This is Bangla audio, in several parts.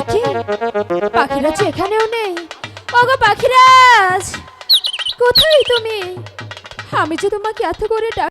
একে? পাখিরাজ এখানেও নেই। ওগো পাখিরাজ! কোথায় তুমি? আমি যে তোমাকে এত করে ডাক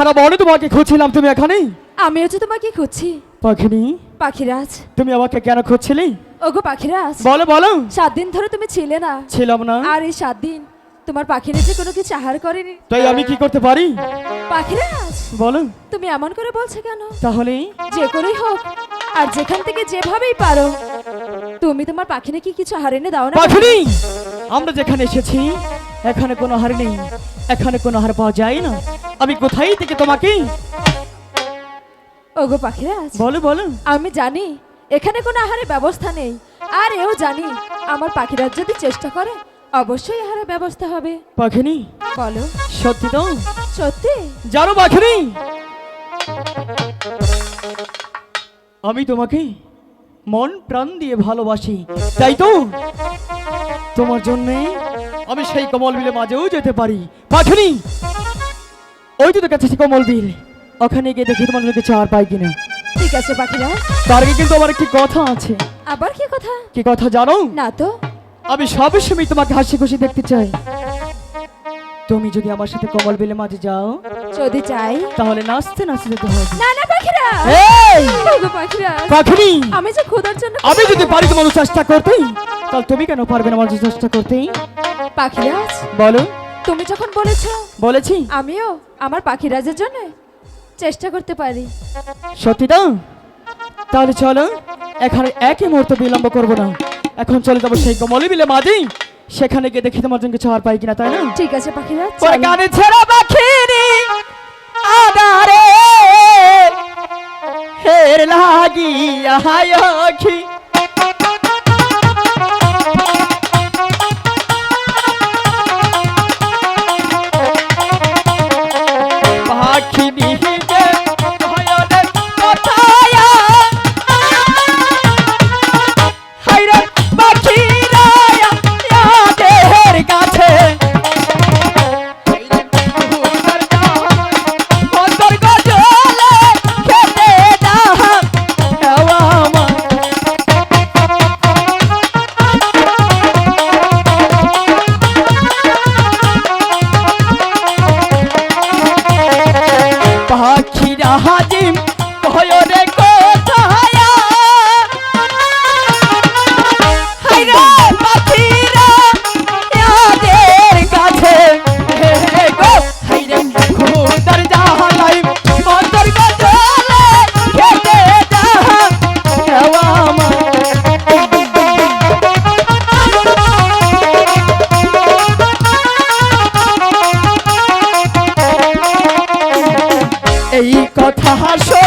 সারা বনে তোমাকে খুঁজছিলাম তুমি এখানে? আমিও তো তোমাকে খুঁজছি। পাখিনি? পাখিরাজ। তুমি আমাকে কেন খুঁজছিলে? ওগো পাখিরাজ। বলো বলো। সাত দিন ধরে তুমি ছিলে না। ছিলাম না। আর এই সাত দিন তোমার পাখিরা যে কোনো কিছু আহার করেনি। তাই আমি কি করতে পারি? পাখিরাজ বলো। তুমি এমন করে বলছো কেন? তাহলে? যে করেই হোক আর যেখান থেকে যেভাবেই পারো। তুমি তোমার পাখিনে কি কিছু আহার এনে দাও না? পাখিনি! আমরা যেখানে এসেছি এখানে কোনো হার নেই। এখানে কোনো হার পাওয়া যায় না। আমি কোথায় থেকে তোমাকে? ওগো পাখিরাজ বলো বলো। আমি জানি এখানে কোনো আহারের ব্যবস্থা নেই। আর এও জানি আমার পাখিরাজ যদি চেষ্টা করে অবশ্যই আহারের ব্যবস্থা হবে। পাখিনি? বলো। সত্যি তো? সত্যি? জানো পাখিনি? আমি তোমাকে মন প্রাণ দিয়ে ভালোবাসি তাই তো? তোমার জন্যে আমি সেই কমল বিলে মাঝেও যেতে পারি। পাখিনি ওই তো কাছে সেই কমল বিল ওখানে গিয়ে দেখি তোমার কিছু আর পাই কিনা। ঠিক আছে পাখিরাজ তার আগে কিন্তু আমার একটি কথা আছে। আবার কি কথা? কি কথা জানো? না তো। আমি সবসময় তোমাকে হাসি খুশি দেখতে চাই। তুমি যদি আমার সাথে কমল বিলে মাঝে যাও যদি চাই। তাহলে নাচতে নাচতে যেতে হবে। না না পাখিরাজ এই! ওগো পাখিরাজ পাখিনি আমি যে খোদার জন্য আমি যদি পারি তোমার চেষ্টা করতে তাহলে তুমি কেন পারবে না আমার চেষ্টা করতে? পাখিরাজ বলো তুমি যখন বলেছ বলেছি। আমিও আমার পাখিরাজের জন্য চেষ্টা করতে পারি। সত্যি তো? তাহলে চলো এখানে একই মুহূর্ত বিলম্ব করব না। এখন চলে যাব সেই কমলি বিলে মাঝি সেখানে গিয়ে দেখি তোমার জন্য কিছু আর পাই কিনা তাই না? ঠিক আছে পাখিরাজ গানে ছেড়া পাখিনি আদারে হের লাগিয়া হায়খি খেতে দাহা হেওয়া আমার এই কথা হাসো।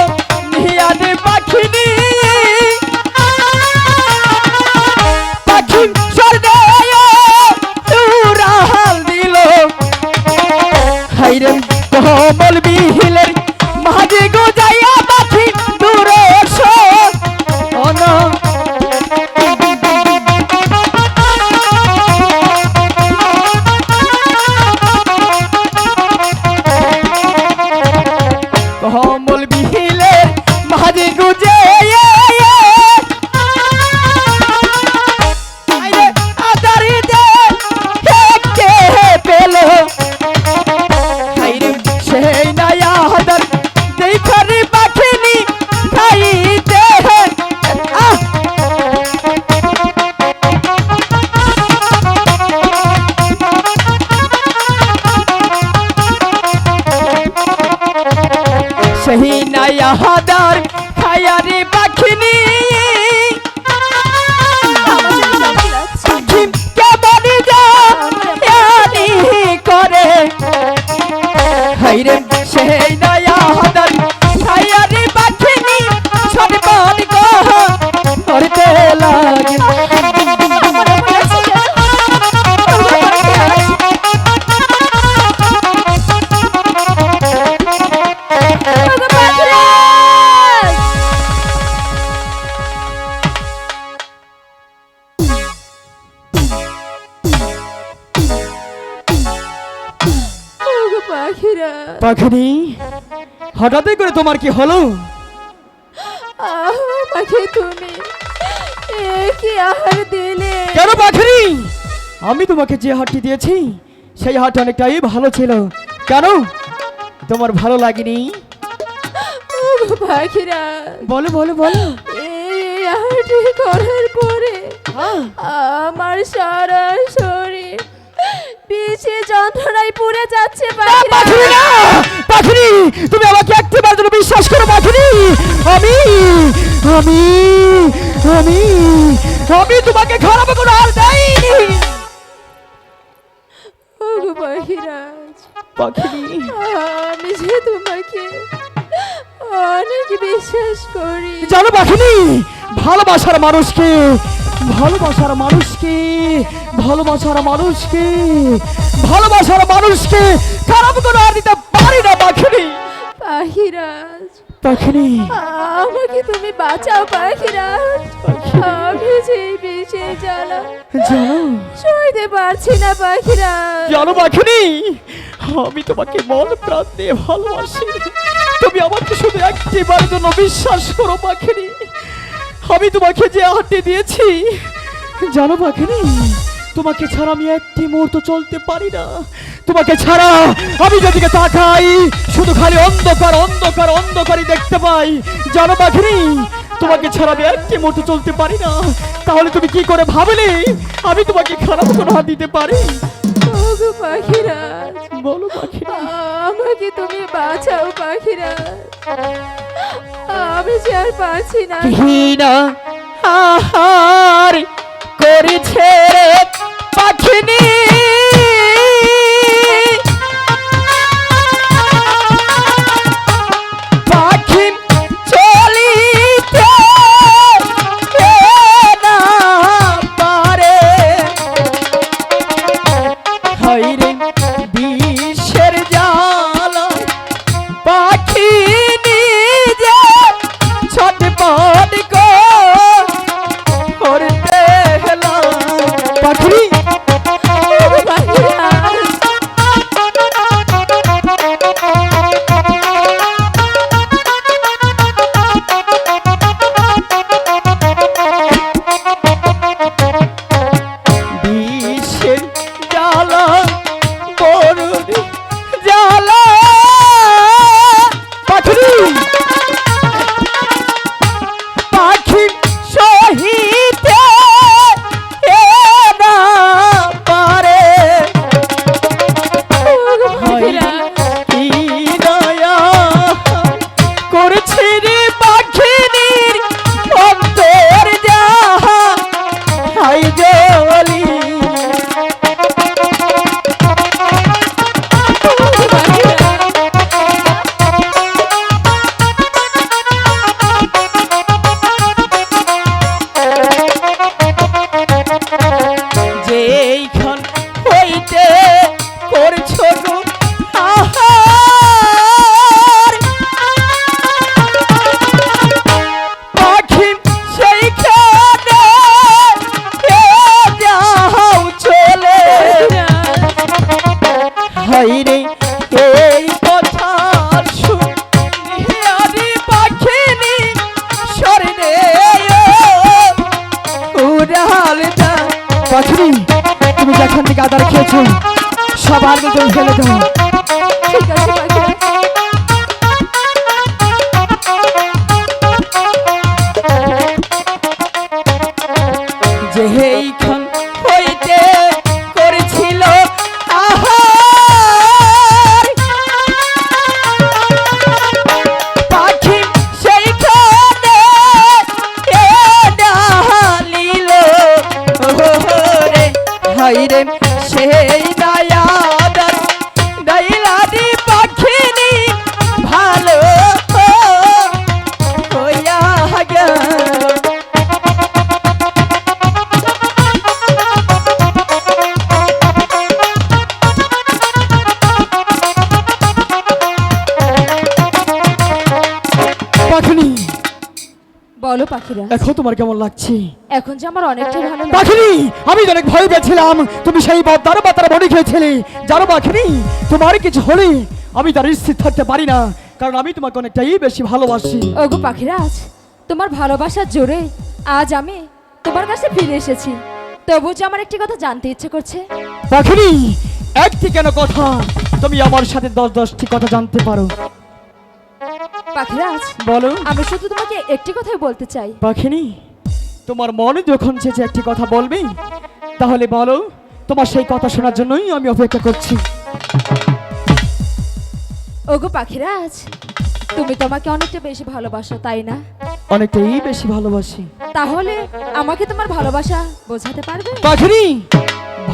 সেই পাখিনি। হঠাৎই করে তোমার কি হলো? আমাকে তুমি কি আহার দিলে? কেন পাখিনি? আমি তোমাকে যে হাটটি দিয়েছি সেই হাট অনেকটাই ভালো ছিল। কেন? তোমার ভালো লাগেনি? ওগো পাখিরাজ, বলো বলো বলো। এই করার পরে হ্যাঁ। আমার সারা পিছে যন্ত্রণায় পুড়ে যাচ্ছে পাখিরা না! পাখিনি তুমি আমাকে একটিবার জন্য বিশ্বাস করো পাখিনি আমি আমি আমি আমি তোমাকে খারাপ কোনো আর দেয়নি ওগো পাখিরাজ পাখিনি আমি যে তোমাকে অনেক বিশ্বাস করি। জানো পাখিনি ভালোবাসার মানুষকে ভালোবাসার মানুষকে ভালোবাসার মানুষকে ভালোবাসার মানুষকে খারাপ করে আর দিতে পারে পাখিরাজ। পাখিনি। আমাকে তুমি বাঁচাও পাখিরাজ। আমি এই বিষে জ্বালা জানো সইতে পারছি না পাখিরাজ। জানো পাখিনি আমি তোমাকে মন প্রাণ দিয়ে ভালোবাসি। তুমি আমাকে শুধু একটিবার জন্য বিশ্বাস করো পাখিনি। আমি তোমাকে যে হাঁটে দিয়েছি। জানো পাখিনি তোমাকে ছাড়া আমি একটি মুহূর্ত চলতে পারি না। তোমাকে ছাড়া আমি যেদিকে তাকাই শুধু খালি অন্ধকার অন্ধকার অন্ধকারই দেখতে পাই। জানো পাখিনি তোমাকে ছাড়া আমি একটি মুহূর্ত চলতে পারি না। তাহলে তুমি কি করে ভাবলে আমি তোমাকে খারাপ কোনো হাত দিতে পারি? ওগো পাখিরাজ বলো পাখিরা আমাকে তুমি বাঁচাও পাখিরাজ। আমি যে আর পারছি না। ঘৃণা আহার করেছে পাখিনি বলো পাখিরাজ এখন তোমার কেমন লাগছে। এখন যে আমার অনেকটাই ভালো পাখিনি আমি অনেক ভয় পেয়েছিলাম তুমি সেই বদার বাতার বনে খেয়েছিলে। জানো পাখিনি তোমার কিছু হলে আমি তার স্থির থাকতে পারি না কারণ আমি তোমাকে অনেকটাই বেশি ভালোবাসি। ওগো পাখিরাজ তোমার ভালোবাসার জোরে আজ আমি তোমার কাছে ফিরে এসেছি। তবু যে আমার একটি কথা জানতে ইচ্ছে করছে। পাখিনি একটি কেন কথা? তুমি আমার সাথে দশ দশটি কথা জানতে পারো। পাখিরাজ বলো। আমি শুধু তোমাকে একটি কথাই বলতে চাই। পাখিনি তোমার মনে যখন চেয়েছে একটি কথা বলবে তাহলে বলো তোমার সেই কথা শোনার জন্যই আমি অপেক্ষা করছি। ওগো পাখিরাজ তুমি তোমাকে অনেকটা বেশি ভালোবাসো তাই না? অনেকটাই বেশি ভালোবাসি। তাহলে আমাকে তোমার ভালোবাসা বোঝাতে পারবে? পাখিনি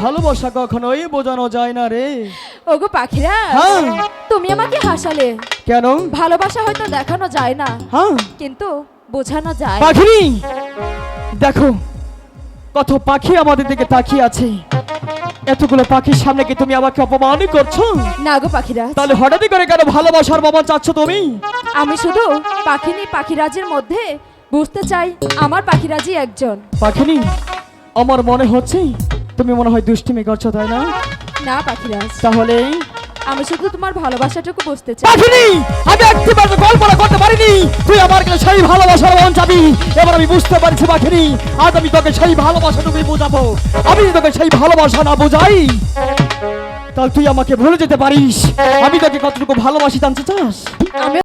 ভালোবাসা কখনোই বোঝানো যায় না রে। ওগো পাখিরাজ হ্যাঁ। তুমি আমাকে হাসালে। কেন? ভালোবাসা হয়তো দেখানো যায় না হ্যাঁ। কিন্তু বোঝানো যায়। পাখিনি! দেখো কত পাখি আমাদের দিকে তাকিয়ে আছে। এতগুলো পাখির সামনে কি তুমি আমাকে অপমান করছ? না গো পাখিরাজ তাহলে হঠাৎই করে কেন ভালোবাসার বাবা চাচ্ছ তুমি? আমি শুধু পাখিনি পাখিরাজের মধ্যে বুঝতে চাই আমার পাখিরাজি একজন। পাখিনি আমার মনে হচ্ছে তুমি মনে হয় দুষ্টিমি করছ তাই না? না পাখিরাজ। তাহলে? আমি শুধু তোমার ভালোবাসাটুকু বুঝতে চাই। পাখিনি! আমি একটিবার কল্পনা করতে পারিনি। তুই আমার কাছে সেই ভালোবাসার মন চাবি। এবার আমি বুঝতে পারছি পাখিনি আজ আমি তোকে সেই ভালোবাসাটুকুই বোঝাবো। আমি যদি তোকে সেই ভালোবাসা না বোঝাই? তাহলে তুই আমাকে ভুলে যেতে পারিস। আমি তোকে কতটুকু ভালোবাসি জানতে চাস? আমি